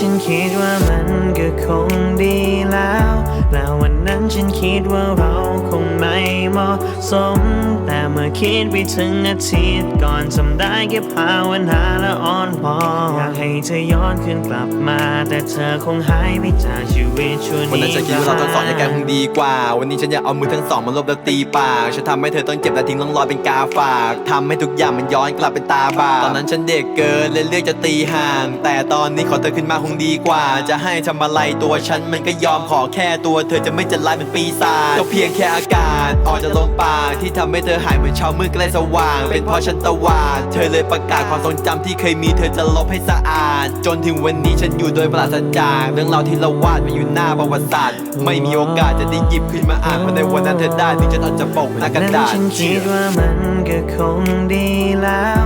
ฉันคิดว่ามันก็คงดีแล้วแล้ววัน นั้นฉันคิดว่าเราคงไม่เหมาะสม แต่เมื่อคิดไปถึงอาทิตย์ก่อนจำได้แค่ภาวนาและอ้อนวอนอยากให้เธอย้อนคืนกลับมา แต่เธอคงหายไปจากชีวิตชั่ววันนี้นั้นฉันคิดว่าเราทั้งสองยังกันคงดีกว่า วันนี้ฉันอยากเอามือทั้งสองมาลบแล้วตีปากฉันทำให้เธอต้องเจ็บและทิ้งร่องรอยเป็นกาฝากทำให้ทุกอย่างมันย้อนกลับเป็นตาบาปตอนนั้นฉันเด็กเกินเลยเลือกจะตีห่าง แต่ตอนนี้ขอเธอขึ้นมาคงดีกว่า จะให้ทำอะไรตัวฉันมันก็ยอมขอแค่ตัวเธอจะไม่จะลายเป็นปีศาจก็เพียงแค่อากาศออกจากลมปากที่ทำให้เธอหายเหมือนเช้ามืดใกล้สว่าง เป็นเพราะฉันตะวาดเธอเลยประกาศความทรงจำที่เคยมีเธอจะลบให้สะอาด จนถึงวันนี้ฉันอยู่โดยปราศจากเรื่องราวที่เราวาดไว้อยู่หน้าประวัติศาสตร์ไม่มีโอกาสจะได้หยิบขึ้นมาอ่านเพราะในวันนั้นเธอได้ถึงฉันอาจจะปกหน้ากระดาษฉันคิดว่ามันก็คงดีแล้ว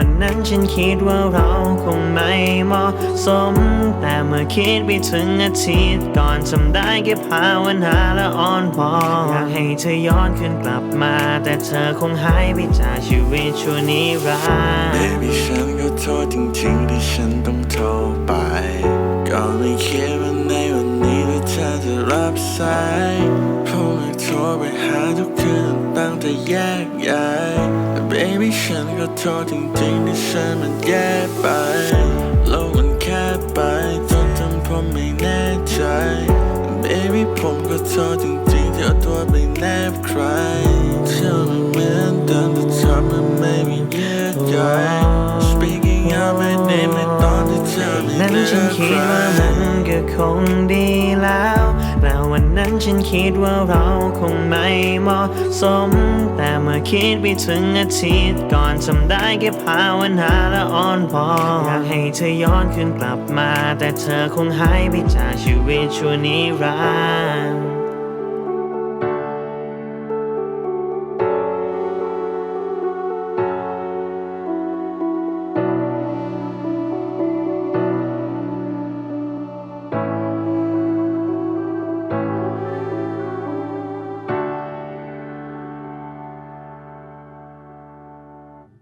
ววันนั้นฉันคิดว่าเราคงไม่เหมาะสม แต่เมื่อคิดไปถึงอาทิตย์ก่อนจำได้แค่ภาวนาและอ้อนวอนอยากให้เธอย้อนคืนกลับมา แต่เธอคงหายไปจากชีวิตชั่วนิรันดร์ Baby ฉันก็โทษจริงๆที่ฉันต้องโทรไปก็ไม่คิดว่าในวันนี้ว่าเธอจะรับสายผมเลยโทรไปหาทุกคืนตั้งแต่แยกย้าย แต่ Baby ฉันก็โทษจริงๆที่ฉันมันแย่ไป โลกมันแคบไปจนทำผมไม่แน่ใจ Baby ผมก็โทษจริงๆที่เอาตัวไปแนบใครเธอไม่เหมือนเดิมแต่ทำมันไม่มีเยื่อใย Speaking out my name ในตอนที่เธอไม่นั้นเลืฉันอกคิใคดรว่ามันก็คงดีแล้วแล้ว วันนั้นฉันคิดว่าเราคงไม่เหมาะสม แต่เมื่อคิดไปถึงอาทิตย์ก่อนจำได้แค่ภาวนาและอ้อนวอนอยากให้เธอย้อนคืนกลับมา แต่เธอคงหายไปจากชีวิตชั่วนิรันดร์